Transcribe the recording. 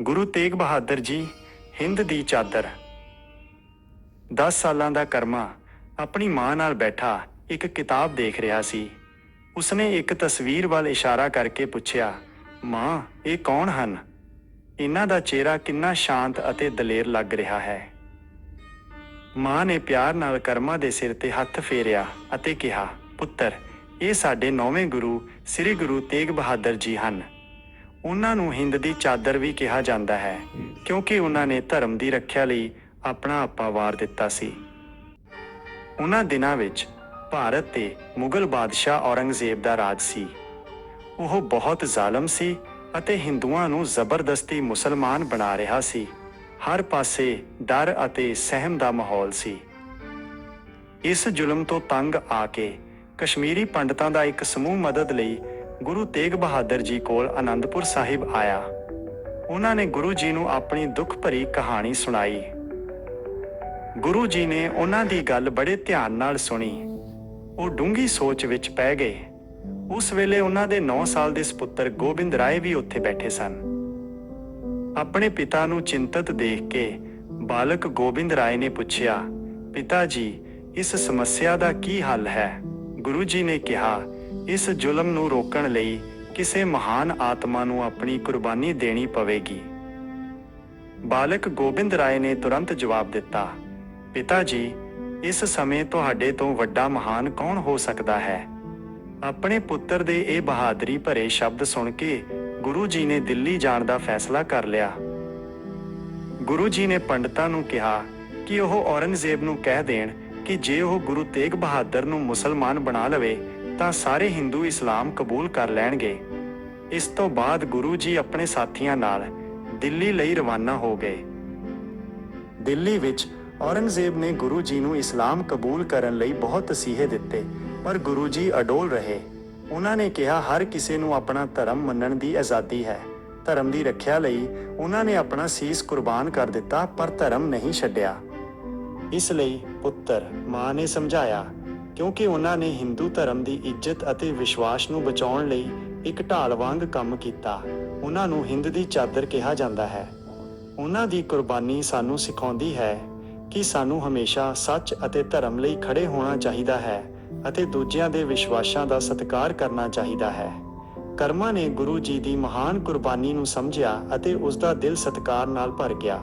ਗੁਰੂ ਤੇਗ ਬਹਾਦਰ ਜੀ ਹਿੰਦ ਦੀ ਚਾਦਰ। 10 ਸਾਲਾਂ ਦਾ ਕਰਮਾ ਆਪਣੀ ਮਾਂ ਨਾਲ ਬੈਠਾ ਇੱਕ ਕਿਤਾਬ ਦੇਖ ਰਿਹਾ ਸੀ। ਉਸਨੇ ਇੱਕ ਤਸਵੀਰ ਵੱਲ ਇਸ਼ਾਰਾ ਕਰਕੇ ਪੁੱਛਿਆ, ਮਾਂ, ਇਹ ਕੌਣ ਹਨ? ਇਹਨਾਂ ਦਾ ਚਿਹਰਾ ਕਿੰਨਾ ਸ਼ਾਂਤ ਅਤੇ ਦਲੇਰ ਲੱਗ ਰਿਹਾ ਹੈ। ਮਾਂ ਨੇ ਪਿਆਰ ਨਾਲ ਕਰਮਾ ਦੇ ਸਿਰ ਤੇ ਹੱਥ ਫੇਰਿਆ ਅਤੇ ਕਿਹਾ, ਪੁੱਤਰ, ਇਹ ਸਾਡੇ ਨੌਵੇਂ ਗੁਰੂ ਸ੍ਰੀ ਗੁਰੂ ਤੇਗ ਬਹਾਦਰ ਜੀ ਹਨ। ਉਹਨਾਂ ਨੂੰ ਹਿੰਦ ਦੀ ਚਾਦਰ ਵੀ ਕਿਹਾ ਜਾਂਦਾ ਹੈ, ਕਿਉਂਕਿ ਉਹਨਾਂ ਨੇ ਧਰਮ ਦੀ ਰੱਖਿਆ ਲਈ ਆਪਣਾ ਆਪਾ ਵਾਰ ਦਿੱਤਾ ਸੀ। ਉਹਨਾਂ ਦਿਨਾਂ ਵਿੱਚ ਭਾਰਤ ਤੇ ਮੁਗਲ ਬਾਦਸ਼ਾਹ ਔਰੰਗਜ਼ੇਬ ਦਾ ਰਾਜ ਸੀ। ਉਹ ਬਹੁਤ ਜ਼ਾਲਮ ਸੀ ਅਤੇ ਹਿੰਦੂਆਂ ਨੂੰ ਜ਼ਬਰਦਸਤੀ ਮੁਸਲਮਾਨ ਬਣਾ ਰਿਹਾ ਸੀ। ਹਰ ਪਾਸੇ ਡਰ ਅਤੇ ਸਹਿਮ ਦਾ ਮਾਹੌਲ ਸੀ। ਇਸ ਜ਼ੁਲਮ ਤੋਂ ਤੰਗ ਆ ਕੇ ਕਸ਼ਮੀਰੀ ਪੰਡਤਾਂ ਦਾ ਇੱਕ ਸਮੂਹ ਮਦਦ ਲਈ ਗੁਰੂ ਤੇਗ ਬਹਾਦਰ ਜੀ ਕੋਲ ਆਨੰਦਪੁਰ ਸਾਹਿਬ ਆਇਆ। ਉਹਨਾਂ ਨੇ ਗੁਰੂ ਜੀ ਨੂੰ ਆਪਣੀ ਦੁੱਖ ਭਰੀ ਕਹਾਣੀ ਸੁਣਾਈ। ਗੁਰੂ ਜੀ ਨੇ ਉਹਨਾਂ ਦੀ ਗੱਲ ਬੜੇ ਧਿਆਨ ਨਾਲ ਸੁਣੀ। ਉਹ ਡੂੰਗੀ ਸੋਚ ਵਿੱਚ ਪੈ ਗਏ। ਉਸ ਵੇਲੇ ਉਹਨਾਂ ਦੇ 9 ਸਾਲ ਦੇ ਸੁਪੁੱਤਰ ਗੋਬਿੰਦ ਰਾਏ ਵੀ ਉੱਥੇ ਬੈਠੇ ਸਨ। ਆਪਣੇ ਪਿਤਾ ਨੂੰ ਚਿੰਤਤ ਦੇਖ ਕੇ ਬਾਲਕ ਗੋਬਿੰਦ ਰਾਏ ਨੇ ਪੁੱਛਿਆ, ਪਿਤਾ ਜੀ, ਇਸ ਸਮੱਸਿਆ ਦਾ ਕੀ ਹੱਲ ਹੈ? ਗੁਰੂ ਜੀ ਨੇ ਕਿਹਾ ਇਸ ਜ਼ੁਲਮ ਨੂੰ ਰੋਕਣ ਲਈ ਕਿਸੇ ਮਹਾਨ ਆਤਮਾ ਨੂੰ ਆਪਣੀ ਕੁਰਬਾਨੀ ਦੇਣੀ ਪਵੇਗੀ। ਬਾਲਕ ਗੋਬਿੰਦ ਰਾਏ ਨੇ ਤੁਰੰਤ ਜਵਾਬ ਦਿੱਤਾ, ਪਿਤਾ ਜੀ, ਇਸ ਸਮੇਂ ਤੁਹਾਡੇ ਤੋਂ ਵੱਡਾ ਮਹਾਨ ਕੌਣ ਹੋ ਸਕਦਾ ਹੈ? ਆਪਣੇ ਪੁੱਤਰ ਦੇ ਇਹ ਬਹਾਦਰੀ ਭਰੇ ਸ਼ਬਦ ਸੁਣ ਕੇ ਗੁਰੂ ਜੀ ਨੇ ਦਿੱਲੀ ਜਾਣ ਦਾ ਫੈਸਲਾ ਕਰ ਲਿਆ। ਗੁਰੂ ਜੀ ਨੇ ਪੰਡਤਾਂ ਨੂੰ ਕਿਹਾ ਕਿ ਉਹ ਔਰੰਗਜ਼ੇਬ ਨੂੰ ਕਹਿ ਦੇਣ ਕਿ ਜੇ ਉਹ ਗੁਰੂ ਤੇਗ ਬਹਾਦਰ ਨੂੰ ਮੁਸਲਮਾਨ ਬਣਾ ਲਵੇ ਤਾਂ ਸਾਰੇ ਹਿੰਦੂ ਇਸਲਾਮ ਕਬੂਲ ਕਰ ਲੈਣਗੇ। ਇਸ ਤੋਂ ਬਾਅਦ ਗੁਰੂ ਜੀ ਆਪਣੇ ਸਾਥੀਆਂ ਨਾਲ ਦਿੱਲੀ ਲਈ ਰਵਾਨਾ ਹੋ ਗਏ। ਦਿੱਲੀ ਵਿੱਚ ਔਰੰਗਜ਼ੇਬ ਨੇ ਗੁਰੂ ਜੀ ਨੂੰ ਇਸਲਾਮ ਕਬੂਲ ਕਰਨ ਲਈ ਬਹੁਤ ਤਸੀਹੇ ਦਿੱਤੇ, ਪਰ ਗੁਰੂ ਜੀ ਅਡੋਲ ਰਹੇ। ਉਹਨਾਂ ਨੇ ਕਿਹਾ, ਹਰ ਕਿਸੇ ਨੂੰ ਆਪਣਾ ਧਰਮ ਮੰਨਣ ਦੀ ਆਜ਼ਾਦੀ ਹੈ। ਧਰਮ ਦੀ ਰੱਖਿਆ ਲਈ ਉਹਨਾਂ ਨੇ ਆਪਣਾ ਸੀਸ ਕੁਰਬਾਨ ਕਰ ਦਿੱਤਾ, ਪਰ ਧਰਮ ਨਹੀਂ ਛੱਡਿਆ। ਇਸ ਲਈ ਪੁੱਤਰ ਮਾਂ ਨੇ ਸਮਝਾਇਆ ਕਿਉਂਕਿ ਉਹਨਾਂ ਨੇ ਹਿੰਦੂ ਧਰਮ ਦੀ ਇੱਜ਼ਤ ਅਤੇ ਵਿਸ਼ਵਾਸ ਨੂੰ ਬਚਾਉਣ ਲਈ ਇੱਕ ਢਾਲ ਵਾਂਗ ਕੰਮ ਕੀਤਾ। ਉਹਨਾਂ ਨੂੰ ਹਿੰਦ ਦੀ ਚਾਦਰ ਕਿਹਾ ਜਾਂਦਾ ਹੈ। ਉਹਨਾਂ ਦੀ ਕੁਰਬਾਨੀ ਸਾਨੂੰ ਸਿਖਾਉਂਦੀ ਹੈ ਕਿ ਸਾਨੂੰ ਹਮੇਸ਼ਾ ਸੱਚ ਅਤੇ ਧਰਮ ਲਈ ਖੜੇ ਹੋਣਾ ਚਾਹੀਦਾ ਹੈ ਅਤੇ ਦੂਜਿਆਂ ਦੇ ਵਿਸ਼ਵਾਸਾਂ ਦਾ ਸਤਿਕਾਰ ਕਰਨਾ ਚਾਹੀਦਾ ਹੈ। ਕਰਮਾ ਨੇ ਗੁਰੂ ਜੀ ਦੀ ਮਹਾਨ ਕੁਰਬਾਨੀ ਨੂੰ ਸਮਝਿਆ ਅਤੇ ਉਸ ਦਾ ਦਿਲ ਸਤਿਕਾਰ ਨਾਲ ਭਰ ਗਿਆ।